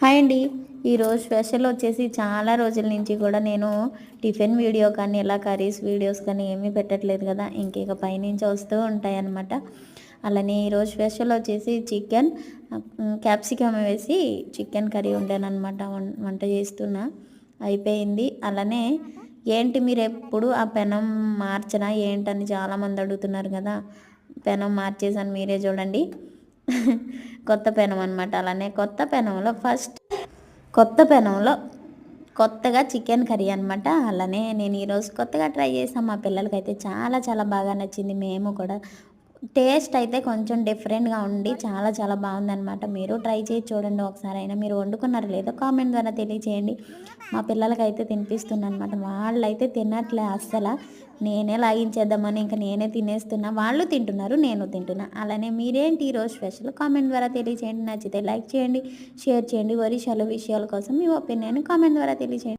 Hi అండి. ఈరోజు special వచ్చేసి చాలా రోజుల నుంచి కూడా నేను టిఫిన్ వీడియో కానీ ఇలా కర్రీస్ వీడియోస్ కానీ ఏమీ పెట్టట్లేదు కదా. ఇంకేక పైనుంచి వస్తూ ఉంటాయి అన్నమాట అలానే ఈరోజు స్పెషల్ వచ్చేసి చికెన్ క్యాప్సికమ్ వేసి చికెన్ కర్రీ వండానమాట వంట చేస్తున్నా. అయిపోయింది. అలానే ఏంటి మీరు ఎప్పుడు ఆ పెనం మార్చనా ఏంటని చాలామంది అడుగుతున్నారు కదా. పెనం మార్చేసాను మీరే చూడండి. కొత్త పెనం అనమాట అలానే కొత్త పెనంలో ఫస్ట్ కొత్త పెనంలో కొత్తగా చికెన్ కర్రీ అనమాట అలానే నేను ఈరోజు కొత్తగా ట్రై చేసాం. మా పిల్లలకైతే చాలా చాలా బాగా నచ్చింది. మేము కూడా టేస్ట్ అయితే కొంచెం డిఫరెంట్గా ఉండి చాలా చాలా బాగుందనమాట మీరు ట్రై చేసి చూడండి ఒకసారి అయినా మీరు వండుకున్నారు లేదో కామెంట్ ద్వారా తెలియచేయండి. మా పిల్లలకైతే తినిపిస్తున్నాను అనమాట వాళ్ళైతే తినట్లే అస్సలు. నేనే లాగించేద్దామని ఇంకా నేనే తినేస్తున్నా. వాళ్ళు తింటున్నారు నేను తింటున్నా. అలానే మీరేంటి ఈరోజు స్పెషల్? కామెంట్ ద్వారా తెలియచేయండి. నచ్చితే లైక్ చేయండి షేర్ చేయండి. వరిషాలు విషయాల కోసం మీ ఒపీనియన్ కామెంట్ ద్వారా తెలియచేయండి.